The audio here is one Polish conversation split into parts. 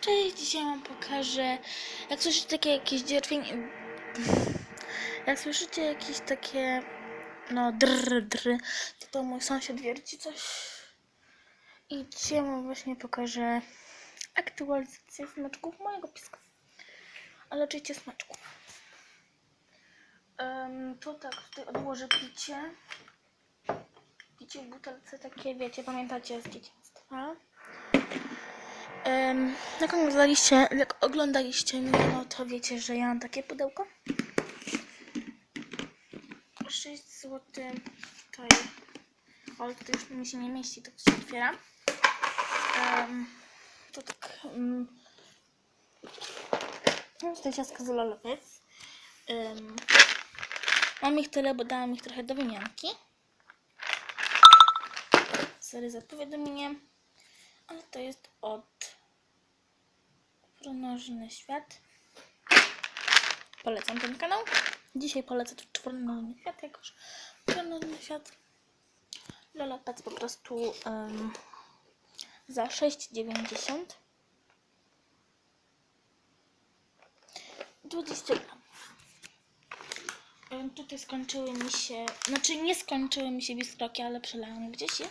Cześć, dzisiaj wam pokażę, jak słyszycie takie jakieś dzierwień... Jak słyszycie jakieś takie, no drr, drr, to mój sąsiad wierci coś. I dzisiaj wam właśnie pokażę aktualizację smaczków mojego piska. Ale oczywiście smaczków. Um, to tak, tutaj odłożę picie. Picie w butelce takie, wiecie, pamiętacie z dzieciństwa. Um, jak oglądaliście, jak oglądaliście mnie, no to wiecie, że ja mam takie pudełko. 6 zł. Tutaj. Ale tutaj już mi się nie mieści, to się otwiera. Um, to tak. Um, no, tutaj ciastka z lolopec. Um, mam ich tyle, bo dałam ich trochę do wymianki. Sorry za powiadomienie. Ale to jest od Czworonożny Świat. Polecam ten kanał. Dzisiaj polecę tu Czworonożny Świat, jakoż Czworonożny Świat. Lola po prostu um, za 6,90 20 gram. Tutaj skończyły mi się, znaczy nie skończyły mi się biskroki, ale przelałam gdzieś je.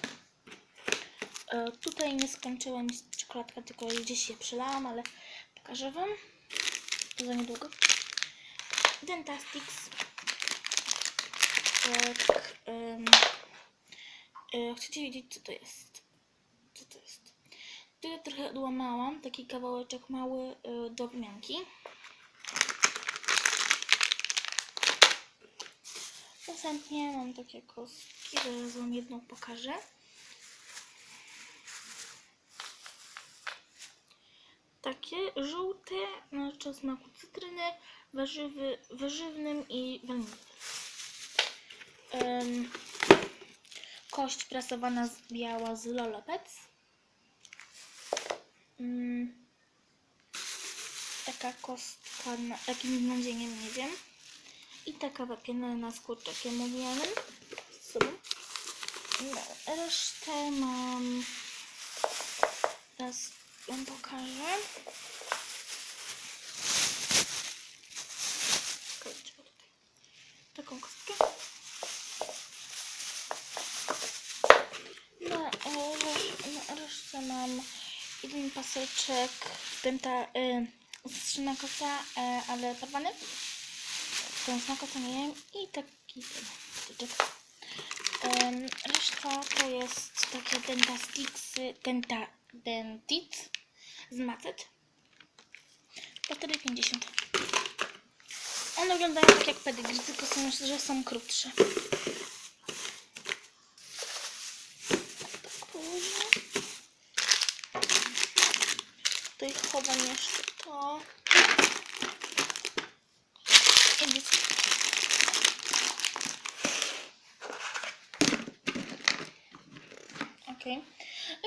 E, Tutaj nie skończyła mi się czekoladka, tylko gdzieś je przelałam, ale pokażę Wam. To za niedługo. Dentastix. Tak. em, e, chcecie wiedzieć, co to jest? Co to jest? Tu ja trochę odłamałam, taki kawałeczek mały e, do wymianki. Następnie mam takie kostki, zaraz Wam jedną pokażę. Takie żółte, o smaku cytryny, warzywy, warzywnym i wanilii. Em, kość prasowana z biała z Lolopec. Mm, taka kostka na jakimś nadzieniem, nie wiem. I taka wapienna z kurczakiem owianym z sobą. No, resztę mam Teraz wam pokażę. Taką kostkę. No, e, na resztę mam jeden paseczek denta y, z szynakota, e, ale porwany. Ten smakota nie wiem. I taki patyczek. Em, Reszta to jest takie dentasticksy, denta, dentit z macet. Po 4,50. One wyglądają tak jak pedigree, tylko są, że są krótsze. Tak położę. Tutaj chowam jeszcze to. I. Okej.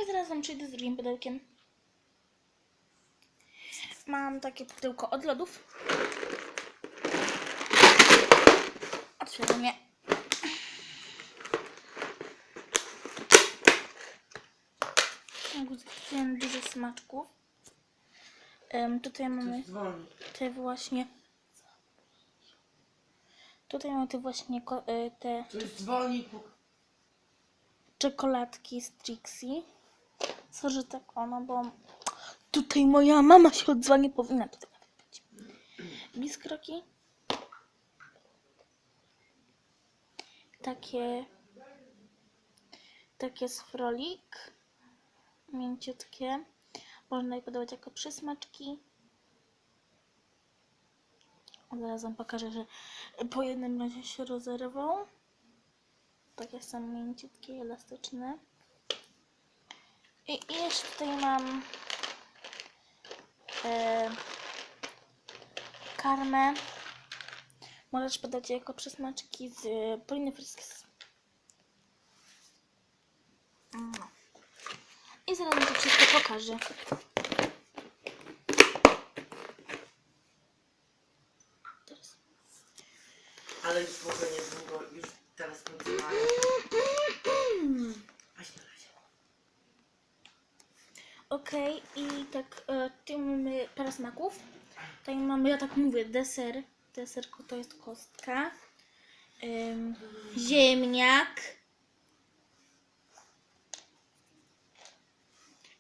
I zaraz wam przyjdę z drugim pudełkiem. Mam takie pudełko od lodów. Otwieram je. Kupiłem dużo smaczków. Em, tutaj mamy te właśnie. Tutaj mamy te właśnie y, te Coś dzwoni. puk- czekoladki z Trixie. Co, że tak ono, bo tutaj moja mama się odzwania powinna tutaj nawet być. Biskroki. Takie takie z frolik. Mięciutkie. Można je podawać jako przysmaczki. Zaraz wam pokażę, że po jednym razie się rozerwą. Takie są mięciutkie, elastyczne. I, jeszcze tutaj mam karmę. Możesz podać jako przysmaczki z e, Poliny Friskes. No. I zaraz wam to wszystko pokażę. Teraz. Ale już w ogóle niedługo, już teraz kończymy. Aś na razie. Okej, i tak, e, tu mamy parę smaków. Tutaj mamy, ja tak mówię, deser. Deser ko- to jest kostka. Ym, ziemniak.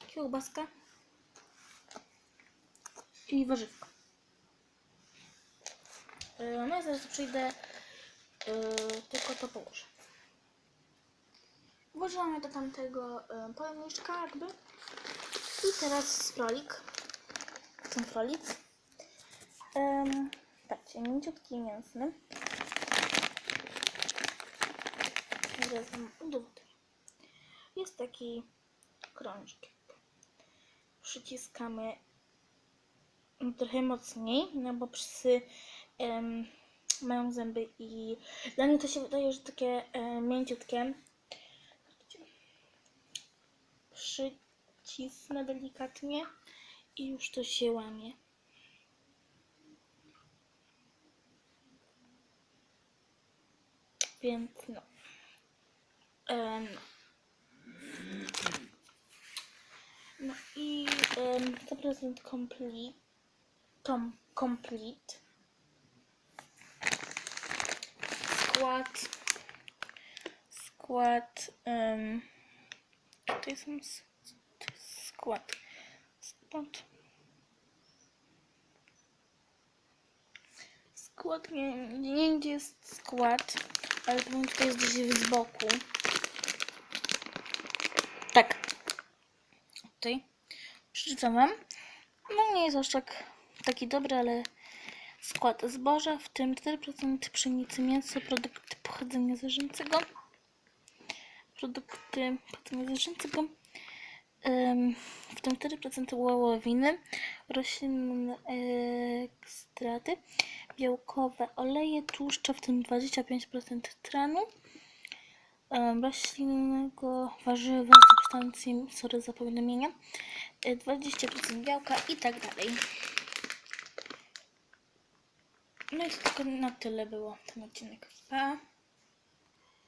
Kiełbaska. I warzywka. Yy, no i zaraz przyjdę, yy, tylko to położę. Włożyłam je do tamtego yy, pojemniczka jakby. I teraz sprolik. Ten frolic. Um, patrzcie, mięciutki i mięsny. Zaraz wam. Jest taki krążek. Przyciskamy trochę mocniej, no bo psy em, mają zęby i dla mnie to się wydaje, że takie e, mięciutkie. Przycisnę delikatnie i już to się łamie. Więc no. Em, no i um, to prezent complete. Tom complete. Skład. Skład. Um, tutaj są skład. Skład. Skład, nie, nie gdzie jest skład, ale pewnie tutaj jest gdzieś z boku. Tak. Tutaj. Przeczytam wam. No nie jest aż tak taki dobry, ale skład zboża, w tym 4% pszenicy, mięso, produkty pochodzenia zwierzęcego, produkty pochodzenia zwierzęcego, w tym 4% wołowiny, roślinne ekstraty, białkowe oleje, tłuszcze, w tym 25% tranu, roślinnego warzywa, substancji, sorry za powiadomienia, y, 20% białka i tak dalej. No i to tylko na tyle było ten odcinek. Pa!